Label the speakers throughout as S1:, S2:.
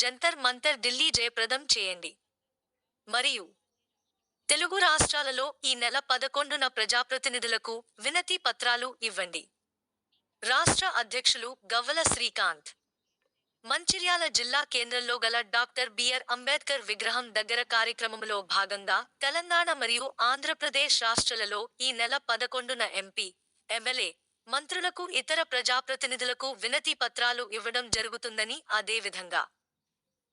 S1: జంతర్ మంతర్ ఢిల్లీ జయప్రదం చేయండి. మరియు తెలుగు రాష్ట్రాలలో ఈ నెల పదకొండున ప్రజాప్రతినిధులకు వినతి పత్రాలు ఇవ్వండి. రాష్ట్ర అధ్యక్షులు గవ్వల శ్రీకాంత్ మంచిర్యాల జిల్లా కేంద్రంలో గల డాక్టర్ బిఆర్ అంబేద్కర్ విగ్రహం దగ్గర కార్యక్రమంలో భాగంగా తెలంగాణ మరియు ఆంధ్రప్రదేశ్ రాష్ట్రాలలో ఈ నెల పదకొండున ఎంపీ ఎమ్మెల్యే మంత్రులకు ఇతర ప్రజాప్రతినిధులకు వినతి పత్రాలు ఇవ్వడం జరుగుతుందని అదేవిధంగా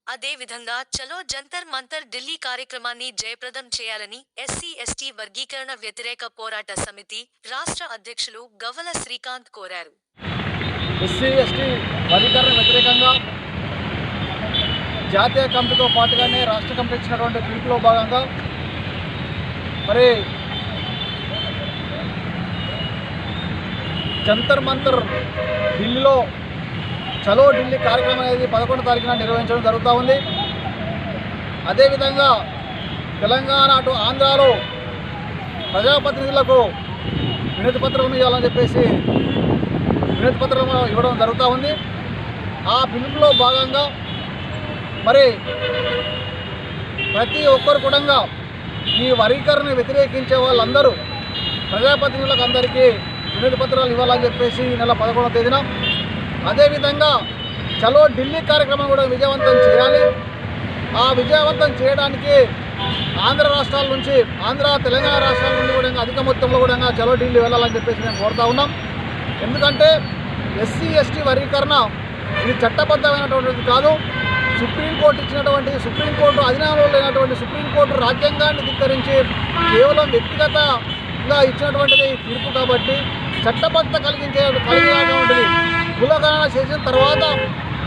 S1: అదేవిధంగా చలో జంతర్ మంతర్ ఢిల్లీ కార్యక్రమాన్ని జయప్రదం చేయాలని ఎస్సీ ఎస్టీ వర్గీకరణ వ్యతిరేక పోరాట సమితి రాష్ట్ర అధ్యక్షులు గవల శ్రీకాంత్ కోరారు.
S2: ఎస్సీ ఎస్టీ వర్గీకరణ వ్యతిరేకంగా జాతీయ కమిటీతో పాటుగానే రాష్ట్ర కమిటీ ఇచ్చినటువంటి పిలుపులో భాగంగా మరి జంతర్ మంతర్ ఢిల్లీలో చలో ఢిల్లీ కార్యక్రమం అనేది పదకొండు తారీఖున నిర్వహించడం జరుగుతూ ఉంది. అదేవిధంగా తెలంగాణ అటు ఆంధ్రాలో ప్రజాప్రతినిధులకు వినతి పత్రం ఇవ్వాలని చెప్పేసి వినతి పత్రం ఇవ్వడం జరుగుతూ ఉంది. ఆ పిలుపులో భాగంగా మరి ప్రతి ఒక్కరు కూడా ఈ వర్గీకరణ వ్యతిరేకించే వాళ్ళందరూ ప్రజాప్రతినిధులకు అందరికీ వినతి పత్రాలు ఇవ్వాలని చెప్పేసి ఈ నెల పదకొండవ తేదీన. అదేవిధంగా చలో ఢిల్లీ కార్యక్రమం కూడా విజయవంతం చేయాలి. ఆ విజయవంతం చేయడానికి ఆంధ్ర రాష్ట్రాల నుంచి ఆంధ్ర తెలంగాణ రాష్ట్రాల నుండి కూడా అధిక మొత్తంలో కూడా చలో ఢిల్లీ వెళ్ళాలని చెప్పేసి మేము కోరుతా ఉన్నాం. ఎందుకంటే ఎస్సీ ఎస్టీ వర్గీకరణ ఇది చట్టబద్ధమైనటువంటిది కాదు. సుప్రీంకోర్టు ఇచ్చినటువంటి సుప్రీంకోర్టు అధీనంలో లేనటువంటి సుప్రీంకోర్టు రాజ్యాంగాన్ని ధిక్కరించి కేవలం వ్యక్తిగతంగా ఇచ్చినటువంటిది ఈ తీర్పు కాబట్టి చట్టబద్ధ కలిగించే కలిగినటువంటిది కులగణన చేసిన తర్వాత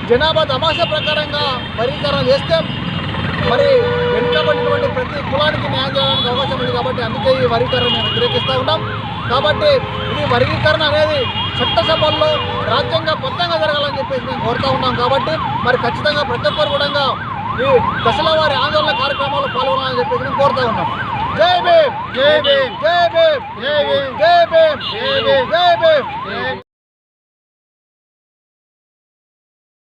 S2: జనాభా తమాషా ప్రకారంగా వర్గీకరణ చేస్తే మరి వెనుకబడినటువంటి ప్రతి కులానికి న్యాయం చేయడానికి అవకాశం ఉంది కాబట్టి అందుకే ఈ వర్గీకరణ మేము వ్యతిరేకిస్తూ ఉన్నాం. కాబట్టి ఇది వర్గీకరణ అనేది చట్టసభల్లో రాజ్యాంగ బద్ధంగా జరగాలని చెప్పేసి మేము కోరుతా ఉన్నాం కాబట్టి మరి ఖచ్చితంగా ప్రతి ఒక్కరు కూడా ఈ దశల వారి ఆందోళన కార్యక్రమాల్లో పాల్గొనాలని చెప్పేసి మేము కోరుతా ఉన్నాం. జై భీమ్! జై భీమ్! జై భీమ్! జై భీమ్ జై భీమ్ జై భీమ్ జై భీమ్